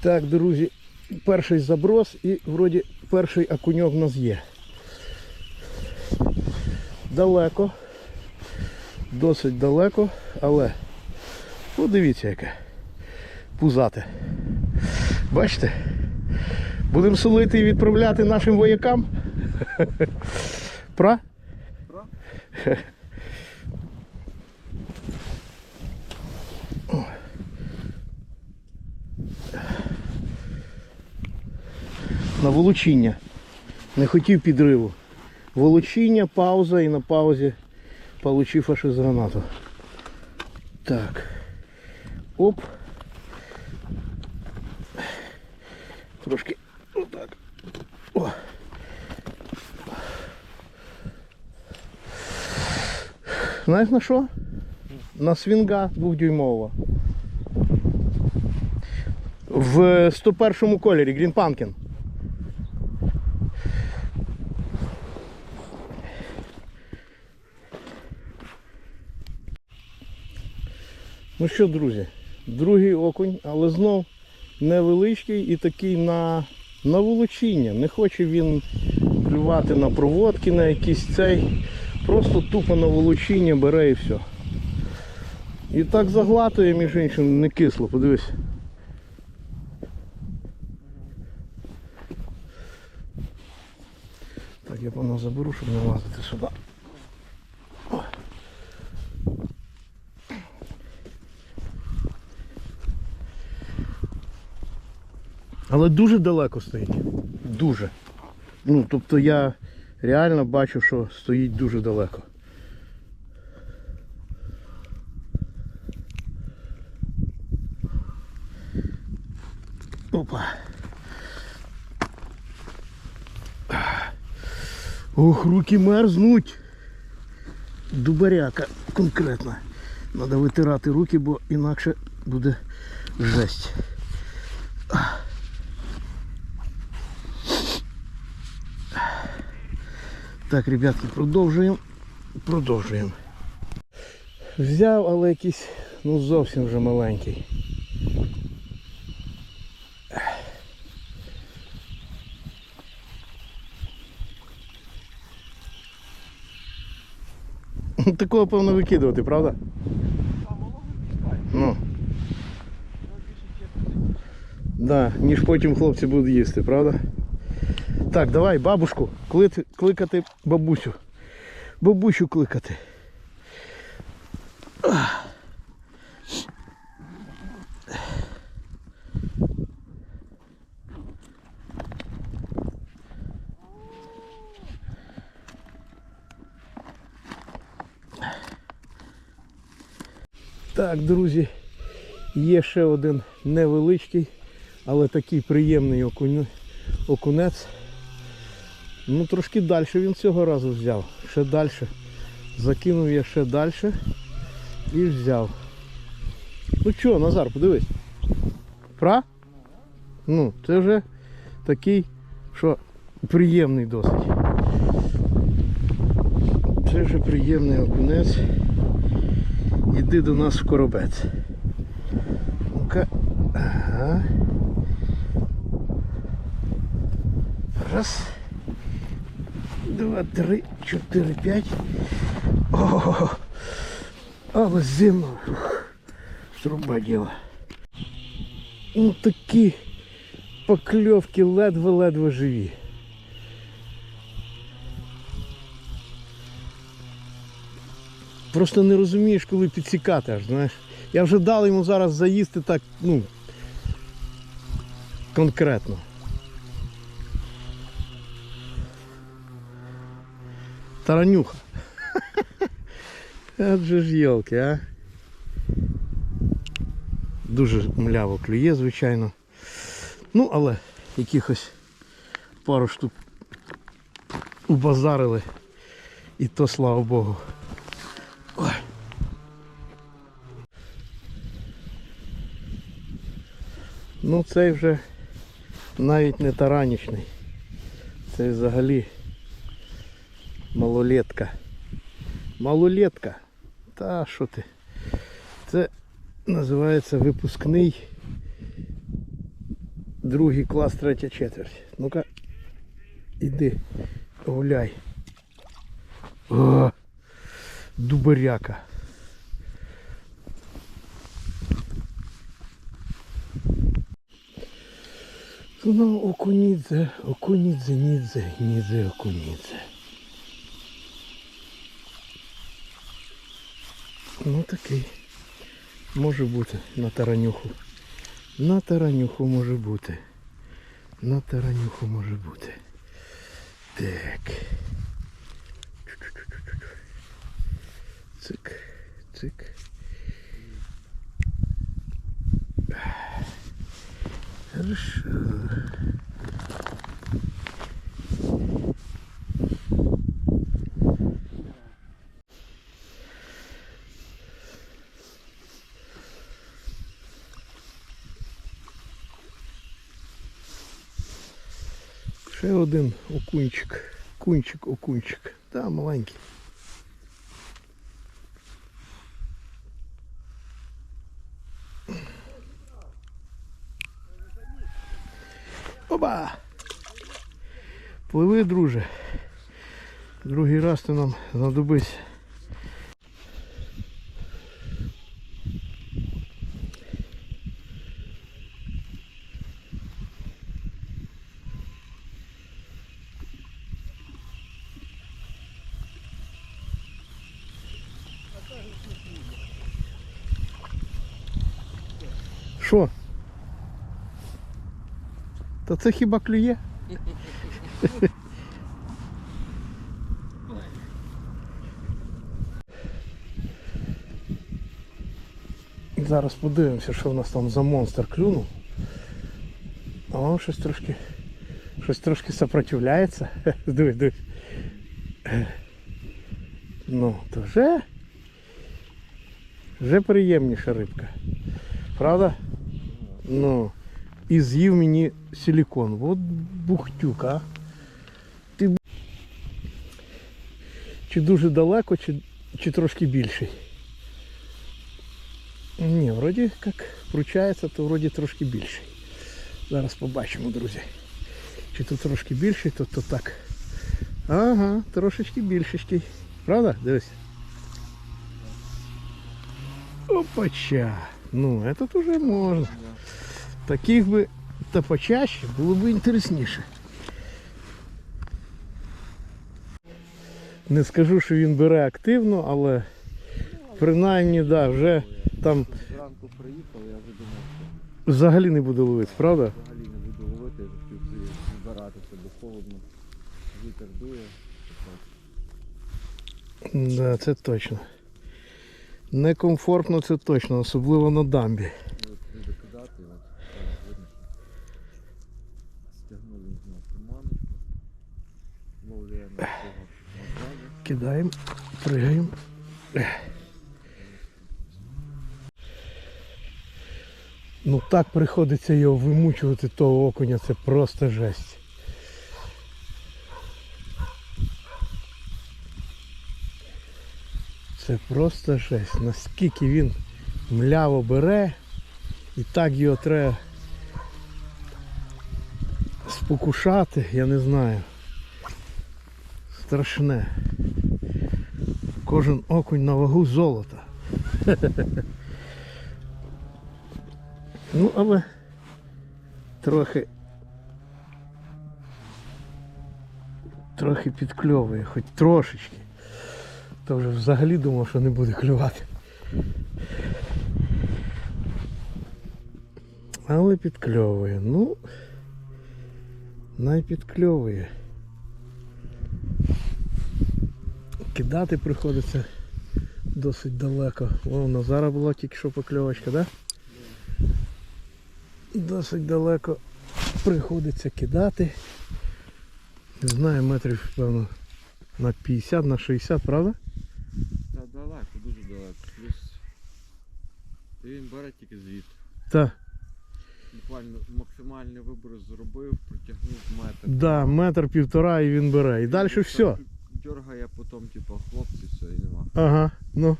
Так, друзі, перший заброс і вроді перший окуньок в нас є. Далеко. Досить далеко, але подивіться яке. Пузате. Бачите? Будемо солити і відправляти нашим воякам. Пра? На волочіння. Не хотів підриву. Волочіння, пауза і на паузі получив аж із гранату. Так. Оп. Трошки отак. О. Знаєш на що? На свінга двохдюймового. В 101 кольорі Green Ну що, друзі, другий окунь, але знов невеличкий і такий на, на волочіння. Не хоче він клювати на проводки, на якийсь цей. Просто тупо на волочіння бере і все. І так заглатує, між іншим, не кисло, подивись. Так, я певно заберу, щоб не лазити сюди. Але дуже далеко стоїть. Дуже. Ну, тобто я реально бачу, що стоїть дуже далеко. Опа. Ох, руки мерзнуть. Дубаряка конкретно. Треба витирати руки, бо інакше буде жесть. Так, ребятки, продовжуємо. Продовжуємо. Взяв, але якийсь, ну зовсім вже маленький. Такого певно викидувати, правда? Ну. Да, ніж потім хлопці будуть їсти, правда? Так, давай бабушку кли- кликати бабусю. Бабусю кликати. Так, друзі, є ще один невеличкий, але такий приємний окунець. Ну трошки далі він цього разу взяв. Ще далі. Закинув я ще далі і взяв. Ну що, Назар, подивись. Пра? Ну, це вже такий, що приємний досить. Це вже приємний окунець. Іди до нас в коробець. Ну-ка. Ага. Раз два, три, чотири, п'ять. О, але зимно. Труба діла. Ну такі покльовки ледве-ледве живі. Просто не розумієш, коли підсікати аж, знаєш. Я вже дав йому зараз заїсти так, ну, конкретно. Таранюха. Адже ж йолки, а. Дуже мляво клює, звичайно. Ну, але якихось пару штук убазарили. І то слава Богу. Ой. Ну цей вже навіть не таранічний. Це взагалі малолетка. Малолетка. Та що ти? Це називається випускний Другий клас, третя четверть. Ну-ка, іди, гуляй. О, дубаряка. Ну, окунідзе, окунідзе, нідзе, нідзе, окунідзе. Ну такий. Може бути на таранюху. На таранюху може бути. На таранюху може бути. Так. Цик, цик. Хорошо. Ще один окунчик. Кунчик, окунчик. Та маленький. Оба! Пливи, друже. Другий раз ти нам знадобись. Що? Та це хіба клює? Зараз подивимося, що в нас там за монстр клюнув. О, щось трошки. Щось трошки сопротивляється. Дивись, дивись. Ну, то вже. Вже приємніша рибка. Правда? Ну. І з'їв мені силікон. От бухтюк, а. Ти б- чи дуже далеко, чи, чи трошки більший. Ні, вроді як вручається, то вроді трошки більший. Зараз побачимо, друзі. Чи тут трошки більший, то, то так. Ага, трошечки більшечкий. Правда? Дивись. Опача. Ну, этот уже можно. Таких би та почаще було б інтересніше. Не скажу, що він бере активно, але принаймні, да, вже там Зранку приїхав, я вже думав, що взагалі не буде ловити, правда? взагалі не буду ловити, я хотів збиратися, бо холодно. Вітер дує. Да, це точно. Некомфортно це точно, особливо на дамбі. Кидаємо, пригаємо. Ну так приходиться його вимучувати того окуня, це просто жесть. Це просто жесть. Наскільки він мляво бере і так його треба спокушати, я не знаю. Страшне. Кожен окунь на вагу золота. ну, але трохи. Трохи підкльовує, хоч трошечки. То вже взагалі думав, що не буде клювати. Але підкльовує. Ну, найпідкльовує. Кидати приходиться досить далеко. О, у Назара була тільки що покльовочка, да? Досить далеко приходиться кидати. Не знаю, метрів, певно, на 50, на 60, правда? Та далеко, дуже далеко. Плюс він бере тільки звідти. Так. Буквально максимальний вибір зробив, протягнув метр. Да, метр півтора і він бере. І далі Так все. Дергає потім, типу, хлопці, все, і нема. Ага, ну.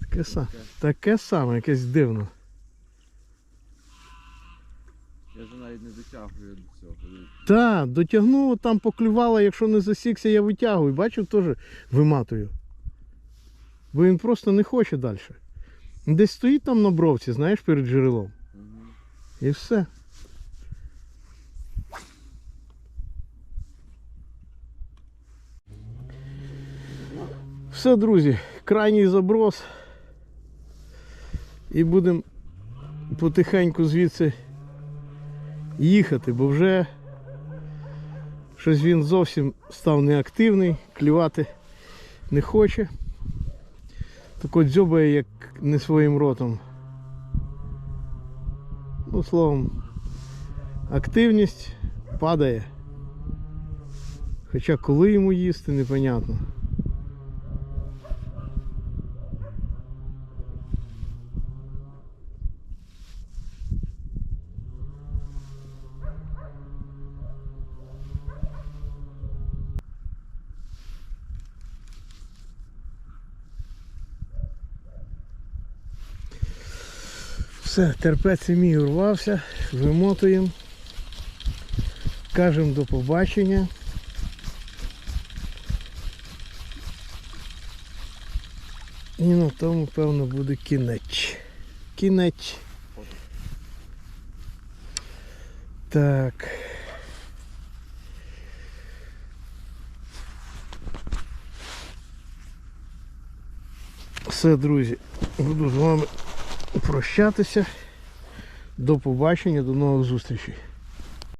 Таке. Таке саме, якесь дивно. Я вже навіть не дотягую до цього. Так, дотягнув, там поклювало, якщо не засікся, я витягую. Бачив, теж виматую. Бо він просто не хоче далі. Десь стоїть там на бровці, знаєш, перед джерелом. Угу. І все. Все, друзі, крайній заброс. І будемо потихеньку звідси їхати, бо вже щось він зовсім став неактивний, клювати не хоче. Так от дзьобає, як не своїм ротом. Ну, словом, активність падає. Хоча коли йому їсти, непонятно. Все, терпець мій урвався, вимотуємо. Кажемо до побачення. І на тому, певно, буде кінець. Кінець. Так. Все, друзі, буду з вами прощатися. До побачення, до нових зустрічей.